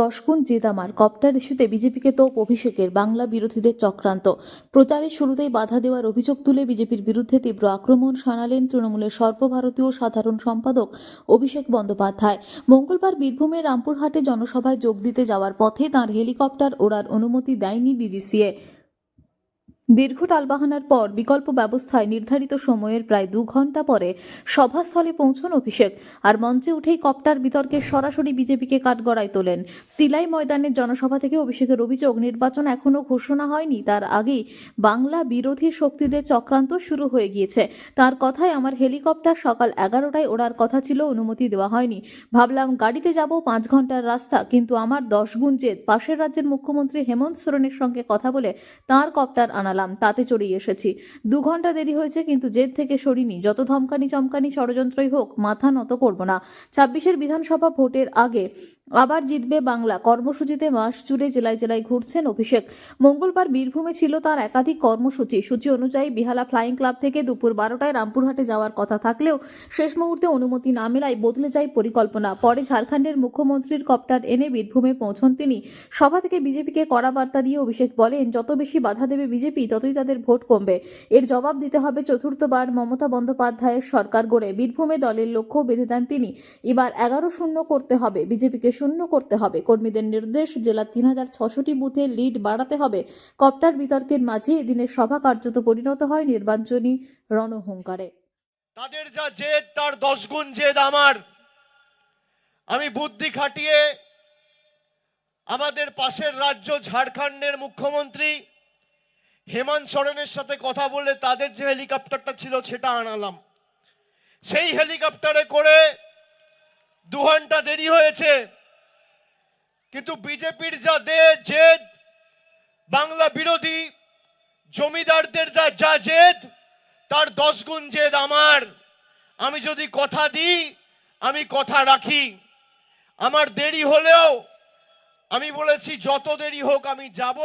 দশ গুণ জেদামার কপ্টার ইস্যুতে বিজেপিকে তোপ, অভিষেকের। বাংলা বিরোধীদের চক্রান্ত। প্রচারের শুরুতেই বাধা দেওয়ার অভিযোগ তুলে বিজেপির বিরুদ্ধে তীব্র আক্রমণ, শানালেন তৃণমূলের সর্বভারতীয় সাধারণ সম্পাদক অভিষেক বন্দ্যোপাধ্যায়। মঙ্গলবার বীরভূমের রামপুরহাটে জনসভায় যোগ দিতে যাওয়ার পথে তাঁর হেলিকপ্টার ওড়ার অনুমতি দেয়নি ডিজিসিএ। দীর্ঘ টালবাহানার পর বিকল্প ব্যবস্থায় নির্ধারিত সময়ের প্রায় দু ঘণ্টা পরে সভাস্থলে পৌঁছন অভিষেক আর মঞ্চে উঠেই কপ্টার বিতর্কে সরাসরি বিজেপিকে কাঠগড়ায় তোলেন। তিলাই ময়দানের জনসভা থেকে অভিষেকের অভিযোগ, নির্বাচন এখনও ঘোষণা হয়নি। তার আগেই বাংলা বিরোধী শক্তিদের চক্রান্ত শুরু হয়ে গিয়েছে। তার কথায় আমার হেলিকপ্টার সকাল এগারোটায় ওড়ার কথা ছিল, অনুমতি দেওয়া হয়নি। ভাবলাম, গাড়িতে যাব, পাঁচ ঘণ্টার রাস্তা, কিন্তু আমার দশ গুণ জেদ। পাশের রাজ্যের মুখ্যমন্ত্রী হেমন্ত সোরেনের সঙ্গে কথা বলে তার কপ্টার আনালাম তাতে চড়েই এসেছি। দু ঘণ্টা দেরি হয়েছে, কিন্তু জেদ থেকে সরিনি। যত ধমকানি চমকানি ষড়যন্ত্রই হোক, মাথা নত করব না। ছাব্বিশের বিধানসভা ভোটের আগে আবার জিতবে বাংলা। কর্মসূচিতে মাস জুড়ে জেলায় জেলায় ঘুরছেন অভিষেক। মঙ্গলবার বীরভূমে ছিল তার একাধিক কর্মসূচি। সূচি অনুযায়ী বিহালা ফ্লাইং ক্লাব থেকে দুপুর বারোটায় রামপুরহাটে যাওয়ার কথা থাকলেও শেষ মুহূর্তে অনুমতি না মেলায় বদলে যায় পরিকল্পনা। পরে ঝাড়খণ্ডের মুখ্যমন্ত্রীর কপ্টার এনে বীরভূমে পৌঁছন তিনি। সভা থেকে বিজেপিকে কড়া বার্তা দিয়ে অভিষেক বলেন, যত বেশি বাধা দেবে বিজেপি, ততই তাদের ভোট কমবে। এর জবাব দিতে হবে চতুর্থবার মমতা বন্দ্যোপাধ্যায়ের সরকার গড়ে। বীরভূমে দলের লক্ষ্য বেঁধে দেন তিনি। এবার এগারো শূন্য করতে হবে বিজেপিকে শূন্য করতে হবে। কর্মীদের নির্দেশ জেলার তিন হাজার ছশোটি বুথে লিড বাড়াতে হবে। কপ্টার বিতর্কের মাঝে এদিনের সভা কার্যত পরিণত হয় নির্বাচনী রণহুঙ্কারে। তাদের যা জেদ, তার দশ গুণ জেদ আমার। আমি বুদ্ধি খাটিয়ে আমাদের পাশের রাজ্য ঝাড়খণ্ডের মুখ্যমন্ত্রী হেমন্ত সোরেনের সাথে কথা বলে তাদের যে হেলিকপ্টারটা ছিল সেটা আনালাম। সেই হেলিকপ্টারে করে দু ঘণ্টা দেরি হয়েছে। কিন্তু বিজেপির যা দে জেদ বাংলা বিরোধী জমিদারদের যা যা জেদ, তার দশ গুণ জেদ আমার। আমি যদি কথা দিই, আমি কথা রাখি। আমার দেরি হলেও আমি বলেছি, যত দেরি হোক আমি যাব।